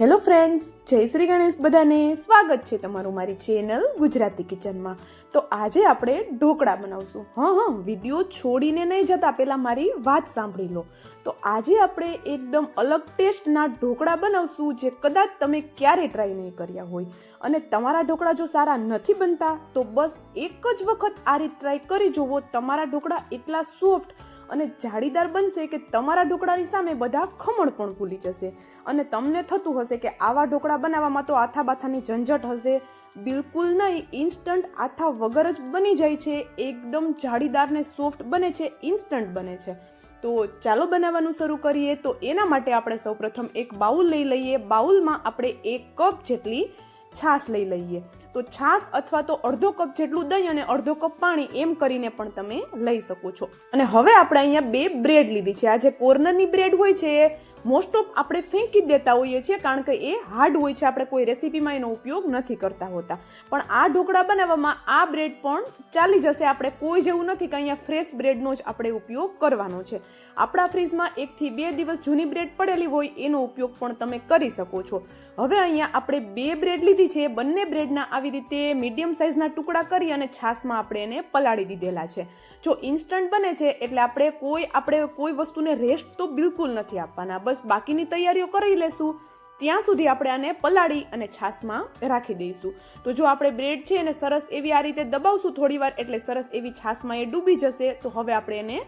Hello friends જય શ્રી ગણેશ બધાને. સ્વાગત છે તમારું મારી ચેનલ ગુજરાતી કિચનમાં. તો આજે આપણે ઢોકળા બનાવશું. હા હા વીડિયો છોડીને નહીં જતા પહેલાં મારી વાત સાંભળી લો. તો આજે આપણે એકદમ અલગ ટેસ્ટના ઢોકળા બનાવશું, જે કદાચ તમે ક્યારે ટ્રાય નહીં કર્યા હોય. અને તમારા ઢોકળા જો સારા નથી બનતા, તો બસ એક જ વખત આ રીત ટ્રાય કરી જુઓ તમારા ઢોકળા એટલા સોફ્ટ અને જાળીદાર બનશે કે તમારા ઢોકળાની સામે બધા ખમણ પણ ભૂલી જશે. અને તમને થતું હશે કે આવા ઢોકળા બનાવવામાં તો આથા બાથાની ઝંઝટ હશે. બિલકુલ નહીં ઇન્સ્ટન્ટ આથા વગર જ બની જાય છે. એકદમ જાળીદાર ને સોફ્ટ બને છે ઇન્સ્ટન્ટ બને છે. તો ચાલો બનાવવાનું શરૂ કરીએ. તો એના માટે આપણે સૌપ્રથમ એક બાઉલ લઈ લઈએ. બાઉલમાં આપણે એક કપ જેટલી છાશ લઈ લઈએ. તો છાશ અથવા તો અડધો કપ જેટલું દહીં અને અડધો કપ પાણી એમ કરીને પણ તમે લઈ શકો છો. અને હવે આપણે અહીંયા બે બ્રેડ લીધી છે. આ જે કોર્નરની બ્રેડ હોય છે, એ મોસ્ટ ઓફ આપણે ફેંકી દેતા હોઈએ છીએ, કારણ કે એ હાર્ડ હોય છે. આપણે કોઈ રેસીપીમાં એનો ઉપયોગ નથી કરતા હોતા. પણ આ ઢોકળા બનાવવામાં આ બ્રેડ પણ ચાલી જશે. આપણે કોઈ જેવું નથી કે અહીંયા ફ્રેશ બ્રેડનો જ આપણે ઉપયોગ કરવાનો છે. આપણા ફ્રીજમાં એકથી બે દિવસ જૂની બ્રેડ પડેલી હોય, એનો ઉપયોગ પણ તમે કરી શકો છો. હવે અહીંયા આપણે બે બ્રેડ લીધી છે. બંને બ્રેડના આવી રીતે મીડિયમ સાઇઝના ટુકડા કરી અને છાશમાં આપણે એને પલાળી દીધેલા છે. જો ઇન્સ્ટન્ટ બને છે, એટલે આપણે કોઈ આપણે કોઈ વસ્તુને રેસ્ટ તો બિલકુલ નથી આપવાના. બસ બાકીની તૈયારીઓ કરી લેશું. ત્યાં સુધી આપણે આને પલાળી અને છાશમાં રાખી દઈશું. તો જો આપણે બ્રેડ છે એને સરસ એવી આ રીતે દબાવશું થોડી વાર એટલે સરસ એવી છાશમાં એ ડૂબી જશે, તો હવે આપણે એને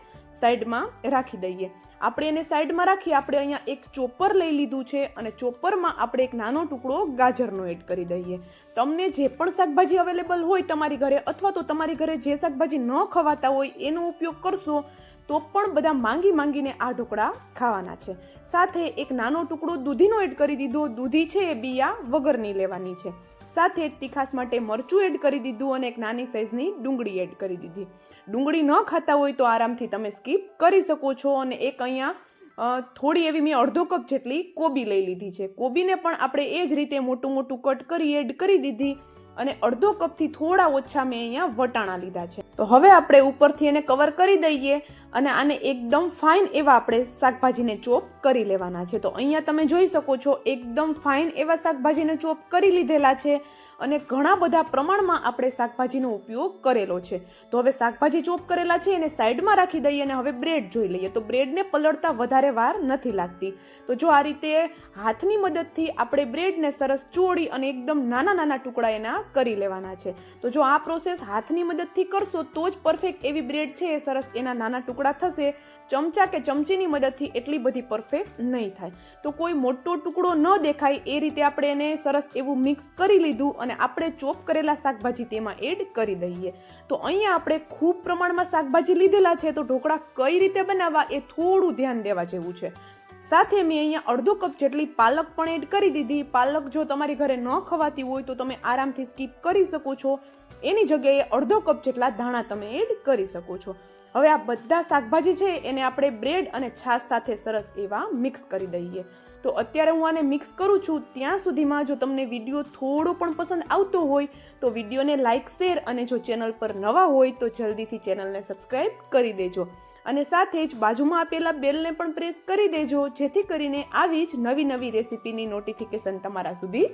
સાઈડમાં રાખી દઈએ. આપણે એને સાઈડમાં રાખી આપણે અહીંયા એક ચોપર લઈ લીધું છે અને ચોપરમાં આપણે એક નાનો ટુકડો ગાજરનો એડ કરી દઈએ. તમને જે પણ શાકભાજી અવેલેબલ હોય તમારી ઘરે અથવા તો તમારી ઘરે જે શાકભાજી ન ખવાતા હોય એનો ઉપયોગ કરશો તો પણ બધા માંગી માંગીને આ ઢોકળા ખાવાના છે. સાથે એક નાનો ટુકડો દૂધીનો એડ કરી દીધો. દૂધી છે એ બિયા વગરની લેવાની છે. સાથે તીખાસ માટે મરચું એડ કરી દીધું અને એક નાની સાઇઝની ડુંગળી એડ કરી દીધી. ડુંગળી ન ખાતા હોય તો આરામથી તમે સ્કીપ કરી શકો છો અને એક અહીંયા થોડી એવી મેં અડધો કપ જેટલી કોબી લઈ લીધી છે. કોબીને પણ આપણે એ જ રીતે મોટું મોટું કટ કરી એડ કરી દીધી અને અડધો કપથી થોડા ઓછા મેં અહીંયા વટાણા લીધા છે. તો હવે આપણે ઉપરથી એને કવર કરી દઈએ. અને આને એકદમ ફાઇન એવા આપણે શાકભાજીને ચોપ કરી લેવાના છે. તો અહીંયા તમે જોઈ શકો છો, એકદમ ફાઇન એવા શાકભાજીને ચોપ કરી લીધેલા છે અને ઘણા બધા પ્રમાણમાં આપણે શાકભાજીનો ઉપયોગ કરેલો છે. તો હવે શાકભાજી ચોપ કરેલા છે, એને સાઈડમાં રાખી દઈએ અને હવે બ્રેડ જોઈ લઈએ. તો બ્રેડને પલળતા વધારે વાર નથી લાગતી. તો જો આ રીતે હાથની મદદથી આપણે બ્રેડને સરસ ચોળી અને એકદમ નાના નાના ટુકડા એના કરી લેવાના છે. તો જો આ પ્રોસેસ હાથની મદદથી કરશો તો જ પરફેક્ટ એવી બ્રેડ છે, એ સરસ એના નાના ટુકડા થશે, ચમચા કે ચમચીની મદદથી એટલી બધી પરફેક્ટ નહીં થાય. તો કોઈ મોટો ટુકડો ન દેખાય, એ રીતે આપણે એને સરસ એવું મિક્સ કરી લીધું અને આપણે ચોપ કરેલા શાકભાજી તેમાં એડ કરી દઈએ. તો અહીંયા આપણે ખૂબ પ્રમાણમાં શાકભાજી લીધેલા છે, તો ઢોકળા કઈ રીતે બનાવવા એ થોડું ધ્યાન દેવા જેવું છે. સાથે મેં અહીંયા અડધો કપ જેટલી પાલક પણ એડ કરી દીધી. પાલક જો તમારી ઘરે ન ખવાતી હોય, તો તમે આરામથી સ્કીપ કરી શકો છો. એની જગ્યાએ અડધો કપ જેટલા ધાણા તમે એડ કરી શકો છો. હવે આ બધા શાકભાજી છે, એને આપણે બ્રેડ અને છાશ સાથે સરસ એવા મિક્સ કરી દઈએ. તો અત્યારે હું આને મિક્સ કરું છું, ત્યાં સુધીમાં જો તમને વીડિયો થોડો પણ પસંદ આવતો હોય, તો વિડીયોને લાઇક શેર અને જો ચેનલ પર નવા હોય, તો જલ્દીથી ચેનલને સબસ્ક્રાઈબ કરી દેજો. અને સાથે જ બાજુમાં આપેલા બેલને પણ પ્રેસ કરી દેજો, જેથી કરીને આવી જ નવી નવી રેસીપીની નોટિફિકેશન તમારા સુધી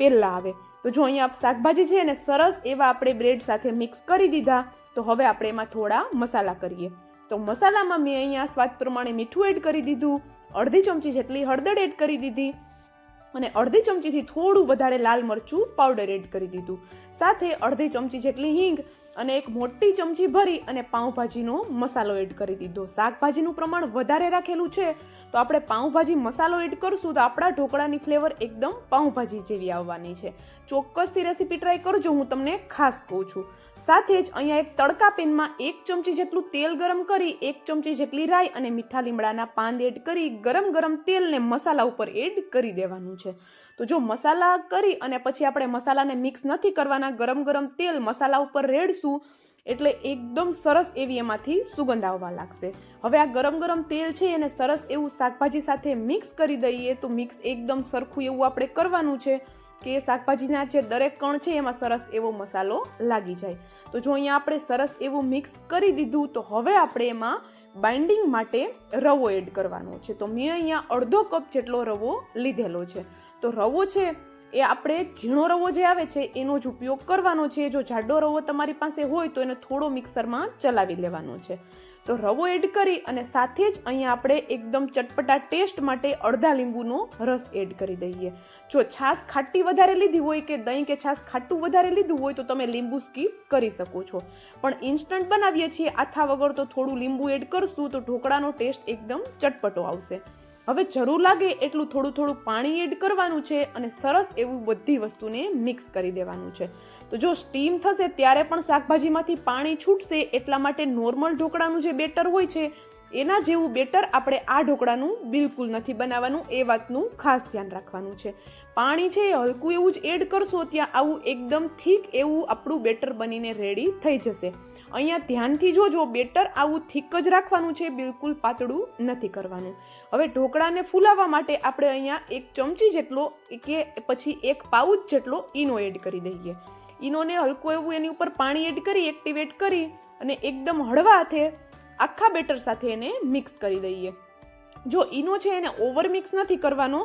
પહેલાં આવે. તો જો અહીંયા શાકભાજી છે એને સરસ એવા આપણે બ્રેડ સાથે મિક્સ કરી દીધા, તો હવે આપણે એમાં થોડા મસાલા કરીએ. તો મસાલામાં મેં અહીંયા સ્વાદ પ્રમાણે મીઠું એડ કરી દીધું, અડધી ચમચી જેટલી હળદર એડ કરી દીધી અને અડધી ચમચીથી થોડું વધારે લાલ મરચું પાવડર એડ કરી દીધું. સાથે અડધી ચમચી જેટલી હિંગ અને એક મોટી ચમચી ભરી અને પાઉંભાજીનો મસાલો એડ કરી દીધો. શાકભાજીનું પ્રમાણ વધારે રાખેલું છે, તો આપણે પાઉંભાજી મસાલો એડ કરશું તો આપણા ઢોકળાની ફ્લેવર એકદમ પાઉંભાજી જેવી આવવાની છે. ચોક્કસથી રેસીપી ટ્રાય કરજો, હું તમને ખાસ કહું છું. સાથે જ અહીંયા એક તડકા પેનમાં એક ચમચી જેટલું તેલ ગરમ કરી, એક ચમચી જેટલી રાઈ અને મીઠા લીમડાના પાન એડ કરી ગરમ ગરમ તેલને મસાલા ઉપર એડ કરી દેવાનું છે. તો જો મસાલા કરી અને પછી આપણે મસાલાને મિક્સ નથી કરવાના, ગરમ ગરમ તેલ મસાલા ઉપર રેડશું, એટલે એકદમ સરસ એવી એમાંથી સુગંધ આવવા લાગશે. હવે આ ગરમ ગરમ તેલ છે એને સરસ એવું શાકભાજી સાથે મિક્સ કરી દઈએ તો મિક્સ એકદમ સરખું એવું આપણે કરવાનું છે કે શાકભાજીના જે દરેક કણ છે એમાં સરસ એવો મસાલો લાગી જાય. તો જો અહીંયા આપણે સરસ એવું મિક્સ કરી દીધું, તો હવે આપણે એમાં બાઇન્ડિંગ માટે રવો એડ કરવાનો છે. તો મેં અહીંયા અડધો કપ જેટલો રવો લીધેલો છે. તો રવો છે એ આપણે ઝીણો રવો જે આવે છે એનો જ ઉપયોગ કરવાનો છે. જો જાડો રવો તમારી પાસે હોય તો એને થોડો મિક્સરમાં ચલાવી લેવાનો છે. તો રવો એડ કરી અને સાથે જ અહીંયા આપણે એકદમ ચટપટા ટેસ્ટ માટે અડધા લીંબુનો રસ એડ કરી દઈએ. જો છાશ ખાટી વધારે લીધી હોય કે દહીં કે છાશ ખાટું વધારે લીધું હોય તો તમે લીંબુ સ્કીપ કરી શકો છો. પણ ઇન્સ્ટન્ટ બનાવીએ છીએ આથા વગર તો થોડું લીંબુ એડ કરશું તો ઢોકળાનો ટેસ્ટ એકદમ ચટપટો આવશે. હવે જરૂર લાગે એટલું થોડું થોડું પાણી એડ કરવાનું છે અને સરસ એવું બધી વસ્તુને મિક્સ કરી દેવાનું છે. તો જો સ્ટીમ થશે ત્યારે પણ શાકભાજીમાંથી પાણી છૂટશે એટલા માટે નોર્મલ ઢોકળાનું જે બેટર હોય છે, એના જેવું બેટર આપણે આ ઢોકળાનું બિલકુલ નથી બનાવવાનું, એ વાતનું ખાસ ધ્યાન રાખવાનું છે. પાણી છે હલકું એવું જ એડ કરશો ત્યાં આવું એકદમ થીક એવું આપણું બેટર બનીને રેડી થઈ જશે. અહીંયા ધ્યાનથી જોજો, બેટર આવું થીક જ રાખવાનું છે, બિલકુલ પાતળું નથી કરવાનું. હવે ઢોકળાને ફૂલાવવા માટે આપણે અહીંયા એક ચમચી જેટલો કે પછી એક પાઉચ જેટલો ઈનો એડ કરી દઈએ. ઈનોને હલકું એવું એની ઉપર પાણી એડ કરી, એક્ટિવેટ કરી અને એકદમ હળવા હાથે આખા બેટર સાથે એને મિક્સ કરી દઈએ. જો ઈનો છે એને ઓવર મિક્સ નથી કરવાનો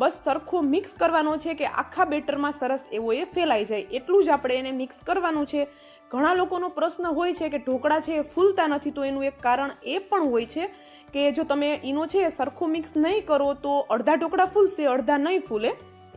બસ સરખો મિક્સ કરવાનો છે કે આખા બેટરમાં સરસ એવો એ ફેલાઈ જાય. એટલું જ આપણે એને મિક્સ કરવાનું છે. ઘણા લોકોનો પ્રશ્ન હોય છે કે ઢોકળા છે એ ફૂલતા નથી તો એનું એક કારણ એ પણ હોય છે કે જો તમે ઈનો છે એ સરખું મિક્સ નહીં કરો તો અડધા ઢોકળા ફૂલશે, અડધા નહીં ફૂલે.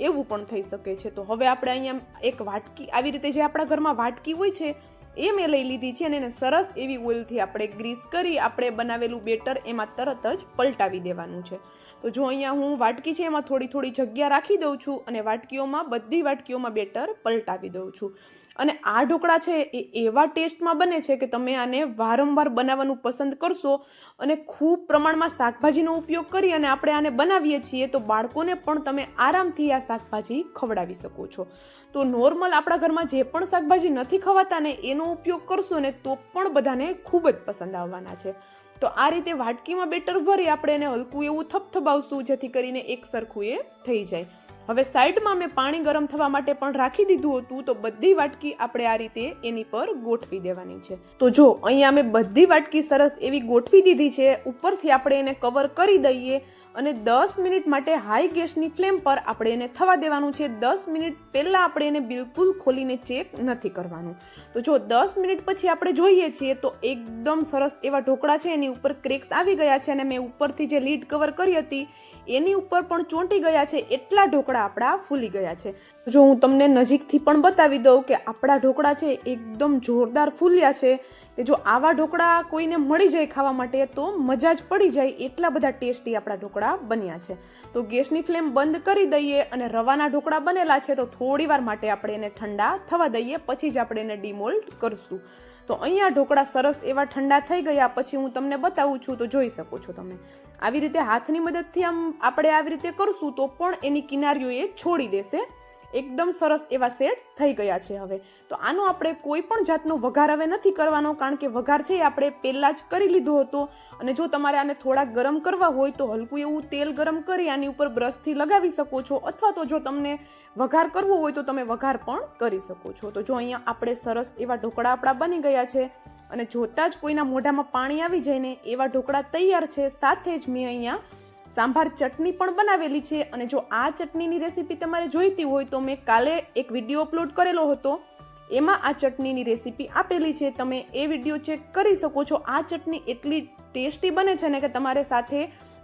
એવું પણ થઈ શકે છે. તો હવે આપણે અહીંયા એક વાટકી, આવી રીતે જે આપણા ઘરમાં વાટકી હોય છે, એ મેં લઈ લીધી છે અને એને સરસ એવી ઓઇલથી આપણે ગ્રીસ કરી, આપણે બનાવેલું બેટર એમાં તરત જ પલટાવી દેવાનું છે. તો જો અહીંયા હું વાટકી છે, એમાં થોડી થોડી જગ્યા રાખી દઉં છું અને વાટકીઓમાં બધી વાટકીઓમાં બેટર પલટાવી દઉં છું. અને આ ઢોકળા છે, એ એવા ટેસ્ટમાં બને છે કે તમે આને વારંવાર બનાવવાનું પસંદ કરશો અને ખૂબ પ્રમાણમાં શાકભાજીનો ઉપયોગ કરી અને આપણે આને બનાવીએ છીએ, તો બાળકોને પણ તમે આરામથી આ શાકભાજી ખવડાવી શકો છો. તો નોર્મલ આપણા ઘરમાં જે પણ શાકભાજી નથી ખવાતા ને એનો ઉપયોગ કરશો ને, તો પણ બધાને ખૂબ જ પસંદ આવવાના છે. તો આ રીતે વાટકીમાં બેટર ભરી આપણે એને હલકું એવું થપથપાવશું, જેથી કરીને એક સરખું એ થઈ જાય. હવે સાઈડમાં મેં પાણી ગરમ થવા માટે પણ રાખી દીધું હતું, તો બધી વાટકી આપણે આ રીતે એની પર ગોઠવી દેવાની છે. તો જો, અહીંયા મેં બધી વાટકી સરસ એવી ગોઠવી દીધી છે, ઉપરથી આપણે એને કવર કરી દઈએ અને દસ મિનિટ માટે હાઈ ગેસની ફ્લેમ પર આપણે એને થવા દેવાનું છે. દસ મિનિટ પહેલાં આપણે એને બિલકુલ ખોલીને ચેક નથી કરવાનું. તો જો દસ મિનિટ પછી આપણે જોઈએ છીએ તો એકદમ સરસ એવા ઢોકળા છે. એની ઉપર ક્રેક્સ આવી ગયા છે અને મેં ઉપરથી જે લીડ કવર કરી હતી એની ઉપર પણ ચોંટી ગયા છે, એટલા ઢોકળા આપણા ફૂલી ગયા છે. જો હું તમને નજીકથી પણ બતાવી દઉં કે આપણા ઢોકળા છે, એકદમ જોરદાર ફૂલ્યા છે, કે જો આવા ઢોકળા કોઈને મળી જાય ખાવા માટે, તો મજા જ પડી જાય એટલા બધા ટેસ્ટી આપણા ઢોકળા બન્યા છે. તો ગેસની ફ્લેમ બંધ કરી દઈએ અને રવાના ઢોકળા બનેલા છે, તો થોડી વાર માટે આપણે એને ઠંડા થવા દઈએ, પછી જ આપણે એને ડિમોલ્ટ કરશું. તો અહીંયા ઢોકળા સરસ એવા ઠંડા થઈ ગયા, પછી હું તમને બતાવું છું, તો જોઈ શકો છો તમે. આવી રીતે હાથની મદદથી આમ આપણે આવી રીતે કરશું, તો પણ એની કિનારીઓ એ છોડી દેશે. એકદમ સરસ એવા સેટ થઈ ગયા છે હવે. તો આનો આપણે કોઈ પણ જાતનો વઘાર હવે નથી કરવાનો, કારણ કે વઘાર છે એ આપણે પહેલાં જ કરી લીધો હતો. અને જો તમારે આને થોડા ગરમ કરવા હોય તો હલકું એવું તેલ ગરમ કરી આની ઉપર બ્રશથી લગાવી શકો છો. અથવા તો જો તમને વઘાર કરવો હોય તો તમે વઘાર પણ કરી શકો છો. તો જો અહીંયા આપણે સરસ એવા ઢોકળા આપણા બની ગયા છે. અને જોતાં જ કોઈના મોઢામાં પાણી આવી જાય ને એવા ઢોકળા તૈયાર છે. સાથે જ મેં અહીંયા સાંભાર ચટણી પણ બનાવેલી છે અને જો આ ચટણીની રેસીપી તમારે જોઈતી હોય તો મેં કાલે એક વીડિયો અપલોડ કરેલો હતો. એમાં આ ચટણીની રેસીપી આપેલી છે. તમે એ વીડિયો ચેક કરી શકો છો. આ ચટણી એટલી ટેસ્ટી બને છે ને કે તમારે સાથે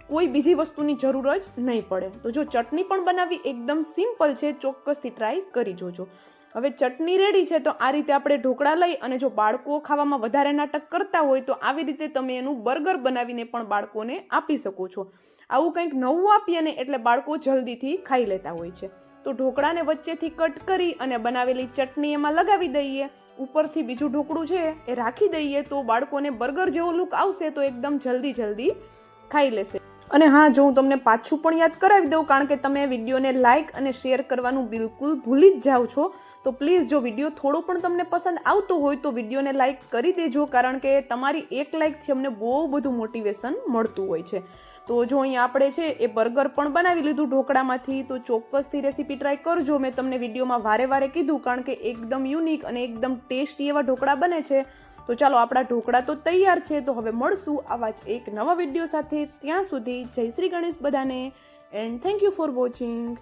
કોઈ બીજી વસ્તુની જરૂર જ નહીં પડે. તો જો ચટણી પણ બનાવવી એકદમ સિમ્પલ છે, ચોક્કસથી ટ્રાય કરી જોજો. હવે ચટણી રેડી છે તો આ રીતે આપણે ઢોકળા લઈ અને જો બાળકો ખાવામાં વધારે નાટક કરતા હોય તો આવી રીતે તમે એનું બર્ગર બનાવીને પણ બાળકોને આપી શકો છો. આવું કંઈક નવું આપીએ ને એટલે બાળકો જલ્દીથી ખાઈ લેતા હોય છે. તો ઢોકળાને વચ્ચેથી કટ કરી અને બનાવેલી ચટણી એમાં લગાવી દઈએ. ઉપરથી બીજું ઢોકળું છે એ રાખી દઈએ તો બાળકોને બર્ગર જેવો લુક આવશે તો એકદમ જલ્દી જલ્દી ખાઈ લેશે. અને હા, જો હું તમને પાછું પણ યાદ કરાવી દઉં, કારણ કે તમે વિડીયોને લાઇક અને શેર કરવાનું બિલકુલ ભૂલી જ જાઓ છો, તો પ્લીઝ જો વીડિયો થોડો પણ તમને પસંદ આવતો હોય, તો વિડીયોને લાઇક કરી દેજો, કારણ કે તમારી એક લાઇકથી અમને બહુ બધું મોટિવેશન મળતું હોય છે. તો જો અહીંયા આપણે છે, એ બર્ગર પણ બનાવી લીધું ઢોકળામાંથી, તો ચોક્કસથી રેસીપી ટ્રાય કરજો. મેં તમને વિડીયોમાં વારે વારે કીધું, કારણ કે એકદમ યુનિક અને એકદમ ટેસ્ટી એવા ઢોકળા બને છે. તો ચાલો આપણા ઢોકળા તો તૈયાર છે, તો હવે મળશું આવા જ એક નવા વીડિયો સાથે. ત્યાં સુધી જય શ્રી ગણેશ બધાને and thank you for watching